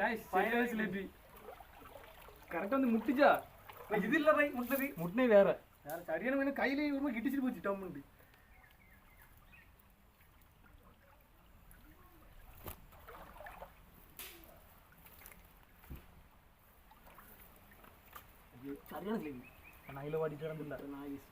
Guys சரியான ஜிலேபி கரெக்டாக வந்து முட்டிச்சா இது இல்ல பை முட்டது முட்டினே வேற யார் சரியான மீன் கையில ஒரு மாதிரி கிட்டிச்சிட்டு போச்சு டம்முண்டு சரியான கிளம்பி நைல வாடிட்டு கிடந்தில்ல நாகேஷ்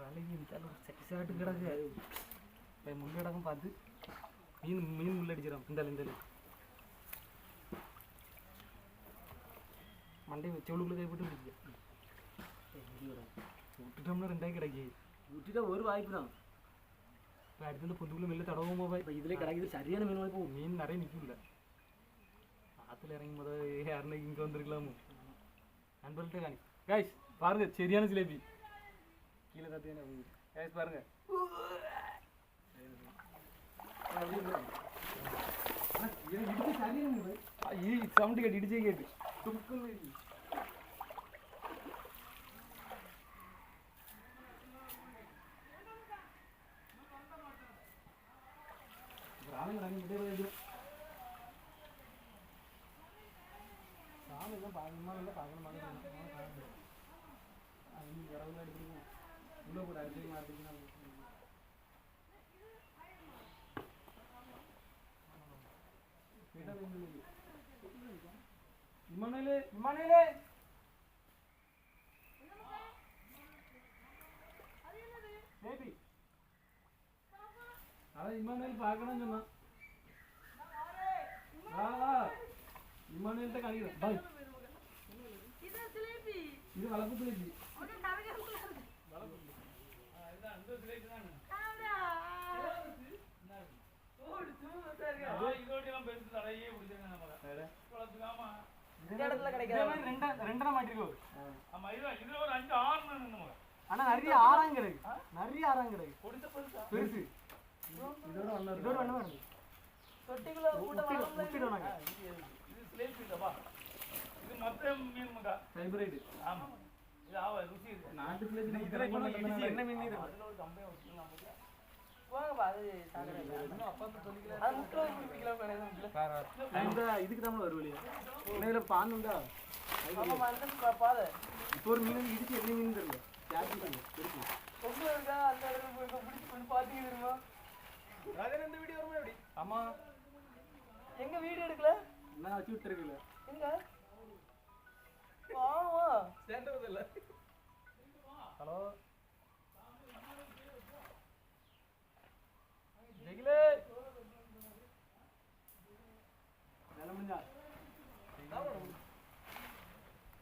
வேலைக்கு இருந்தாலும் செக்ஸாட்டு கிடக்கு இப்போ முள் கிடக்கும் பார்த்து மீன் மீன் முள் அடிச்சிடும். இந்த இந்த மண்டை செவலுக்குள்ள கை போட்டு பிடிக்க விட்டுட்டோம்னா ரெண்டாய் கிடைக்கி. விட்டுட்டா ஒரு வாய்ப்பு தான். இப்போ அடுத்து பொந்துக்குள்ள மெல்ல தடவுமா போய் இப்போ இதுல கிடைக்குது சரியான மீன் வாய்ப்பு. மீன் நிறைய நிற்கும்ல ஆற்றுல இறங்கி முத யாருன்னா இங்கே வந்திருக்கலாமோ. நண்பர்கள்ட்ட காணி. காய்ஸ் பாருங்க சரியான ஜிலேபி கீழே தட்டியான காய்ஸ் பாருங்க. இடிச்சு சரியான ஆ, ஈ சவுண்டு கேட்டு இடிச்சே கேட்டு உள்ள போட்டு அடிச்சு மாட்டிக்கணும் ഇമ്മണൽ ഇമ്മണൽ ബേബി അതെ ഇമ്മണൽ കളി ഇത് വളപ്പത്തിലേക്ക് இந்த இடத்துல கிடைக்காது? ரெண்டரை ஆமா இது இதுல ஒரு அஞ்சு ஆறு நம்ம ஆனா நிறைய ஆறாங்க கிடக்கு நிறைய ஆறாங்க கிடக்கு கொடுத்த பெருசா? பெருசு. இதோட ஒண்ணு இதோட வேணும் வருது தொட்டிக்குள்ள இது ஸ்லேட் இல்லப்பா இது மத்த மீன் ஹைபிரைடு ஆமா. இது ஆவா ருசி இருக்கு. இதுல என்ன மீன் இது? அதுல ஒரு வச்சுக்கலாம் இதுக்கு தான் இதில் உண்டா? ஆமாம் அந்த பாதை இப்போ ஒரு மீன் இடிச்சு என்ன மீன் தெரியல எங்க வீடியோ எடுக்கல? நான் வச்சு விட்டுருக்கல. எங்க ஆமா சேர்ந்தது இல்ல ஹலோ ஜெகிலே வேலை முடிஞ்சா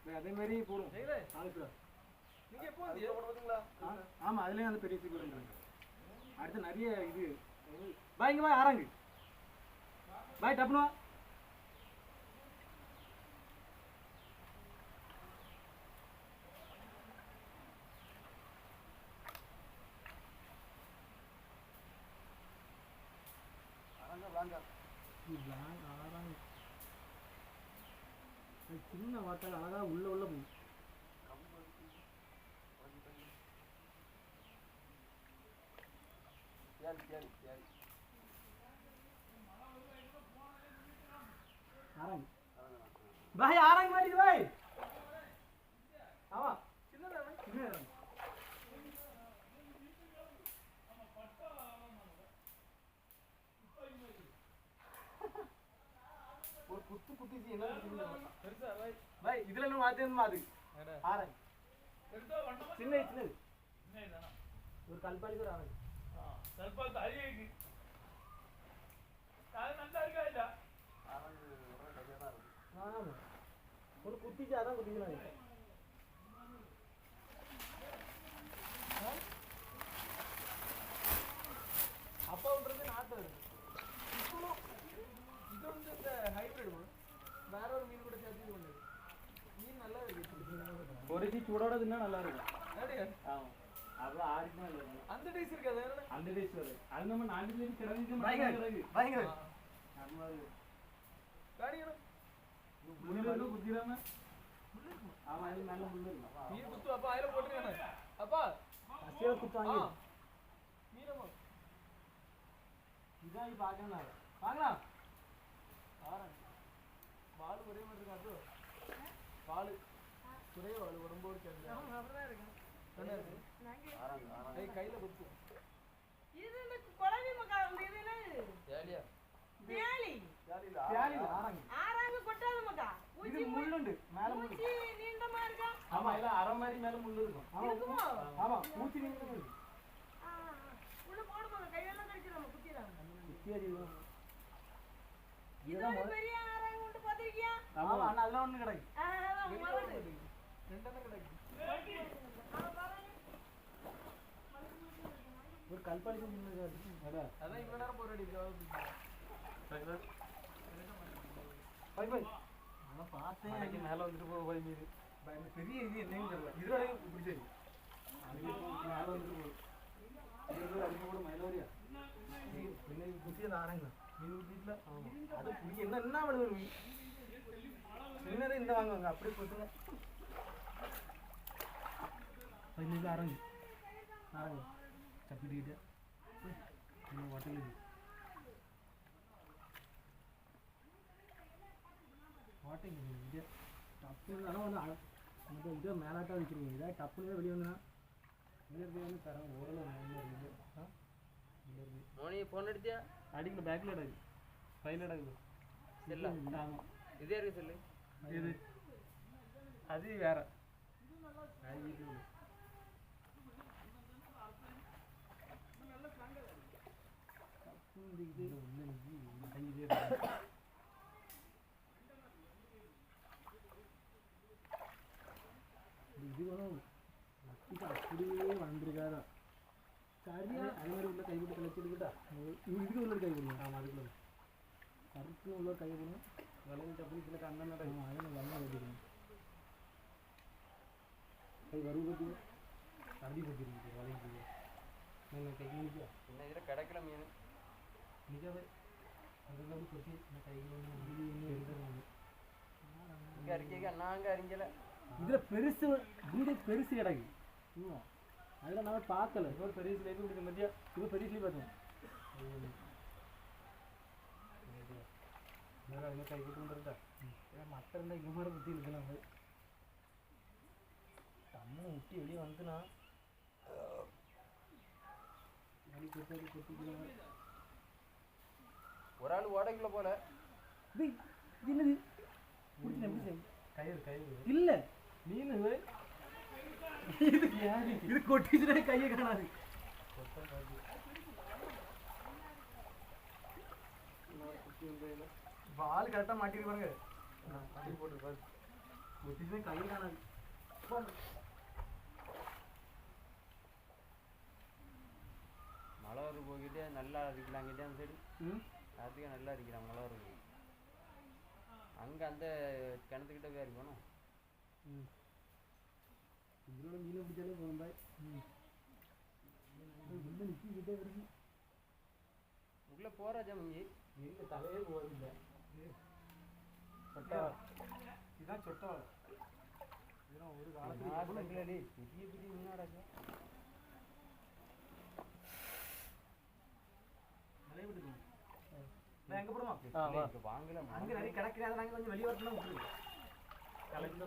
டேய், அதே மாதிரி போடும் ஆமா அதுலயும் அந்த பெரிய சீக்கிரம் அடுத்து நிறைய இது. பாய் இங்க பாய் ஆறாங்க. பாய் டப்புனு ஆறாங்க. சின்ன வாட்டால் அழகா உள்ள உள்ள போகும் ஆறாங்க பாய் ஆறாங்க மாட்டேங்குது பாய். ஆமா குத்திச்சு என்ன பெருசா பாய் பாய் இதுல நம்ம மாத்தேன் மாது ஆரன் சின்ன சின்னது ஒரு கல்பாலிக்கு ஒரு ஆரன் கல்பாலிக்கு அழியாயிட்டு நல்லா இருக்கா இல்ல ஒரு குத்திச்சு அதான் குத்திக்கிறாங்க பொரிச்சு சூடோட தின்னா நல்லா இருக்கும்? ஆமா. அப்புறம் நல்லா இருக்கும் அந்த டேஸ் இருக்காது அந்த டேஸ்ட் வருது அது நம்ம பயங்கர ஆமா அது. நல்ல முள்ளு இருக்கும் மீன் குத்து அப்பா அதில் போட்டுருக்கானே அப்பா. இதான் இப்போ பார்க்கணும் வாங்கலாம் ஆரன் வால் ஒரே மாதிரி இருக்காது வால் ஒரே வால் உடம்போடு சேர்ந்து. கையில குத்து. மக்கா இது கிடைக்கும். ஒரு கல்பாடி அதான். இவ்வளோ நேரம் போர் அடிக்கும் பார்த்தேன். எனக்கு மேலே வந்துட்டு போக போய் மீது. பெரிய இது என்னன்னு தெரியல. இதோட பிடிச்சது மேலே வந்துட்டு போகும் என்ன என்ன பண்ணுவேன் சின்னதை இந்த வாங்குவாங்க அப்படியே பதினஞ்சு அரங்கு அரங்கு தப்பிட்டுக்கிட்டு வட்டலுக்கு வாட்டைங்க இது டப்புனாலும் வந்து அந்த இதை மேலாட்டாக வைக்கிறீங்க இதாக டப்புனே வெளியே வந்தா இங்கே வந்து தரேன் ஓரளவு இருக்குது மோனி ஃபோன் அடித்தியா அடிக்கல பேக்கில் அடகு ஃபைல் அடகு செல்லா ஆமாம் இதே இருக்கு செல்லு இது அது வேற அது வீட்டுக்கு உள்ள. டப்புன்னு இது உள்ள நிக்கி, இந்த கை இதே இருக்கு. இது வேணும் இது அப்படியே வந்திருக்காரா சரியா? அது மாதிரி உள்ள கைவிட்டு கிளச்சிருக்கிட்டா இதுக்கு உள்ள கை போடணும் ஆமாம் அதுக்குள்ள. கருத்து உள்ள கை போடணும் டப்புனு சில கண்ணன் நடக்கும் அதில் வெள்ளம் வெட்டிக்கணும் கை வருவு பற்றி அடி பற்றிருக்கு வளைக்கு நீங்கள் கை நிற்கா இன்னும் இதில் கிடைக்கல மீன். அதுக்கு கொட்டி இந்த கையில் ஒன்று எடுத்துருவாங்க இங்கே அறிக்கைக்கு நாங்கள் அறிஞ்சல. இதில் பெருசு இந்த பெருசு கிடக்கு. அதில் நம்ம பார்க்கல. இப்போ பெரிய ஸ்லேபி பிடிச்ச மத்தியா இப்போ பெரிய ஸ்லீப் பார்த்தோம் வந்துருக்கா மற்ற இருந்தால் இங்கே மாதிரி குத்தி இருக்கலாம் அது தம்மு முட்டி வெளியே ஒரு ஆள் ஓடைக்குள்ள போல. என்னது? கயிறு கயிறு. இல்ல. மீன். இது கொட்டிச்சுனா கையை காணாது. வால் கரெக்டாக மாட்டிருக்கு பாருங்க. போட்டு பாரு. கொட்டிச்சுனா கையை காணாது. மழை வர போய்கிட்டே நல்லா அடிக்கலாங்கிட்டே அந்த சைடு ம்? அதுக்கு நல்லா அடிக்கிறான் மழை வரும் அங்கே அந்த கிணத்துக்கிட்ட போய் இருக்கணும் ம். இதோட மீனை பிடிச்சாலே போதும் பாய். உள்ள நிற்கிக்கிட்டே இருக்கு. உள்ளே போகிறா ஜமஞ்சி எங்க தலையே போவதில்லை சொட்டா. இதுதான் சொட்டா. இதெல்லாம் ஒரு காலத்துல பெரிய பெரிய மீனாடாச்சு நிறைய விட்டுக்கணும் எங்க போடுமா? வாங்கல அங்க நிறைய கிடக்குது அதை நாங்க கொஞ்சம் வெளியே வரணும் கலந்து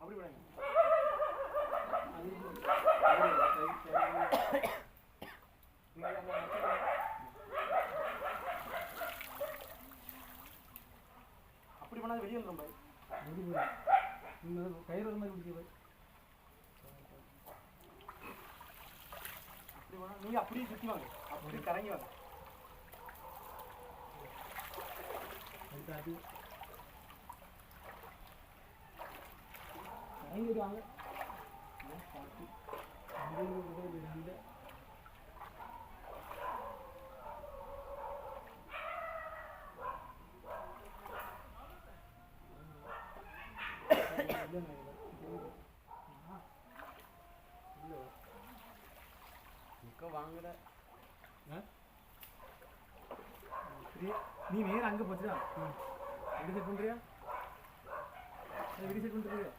அப்படி அது கை கை நீங்க அங்க வச்சுக்கோங்க. அப்படி பண்ணாத வெளியே வந்துடும் பாய் நீங்க கயிறு ஒரு மாதிரி பிடிக்க பாய் அப்படி பண்ணா நீங்க அப்படியே சுத்தி வாங்க அப்படியே கரங்கி வாங்க அடுத்து கரங்கி வாங்க பார்த்து அங்கே இருந்து இப்போ வாங்கல நீ நேரா அங்க போச்சுடா எப்படி செட் பண்றியா எப்படி செட் பண்றியா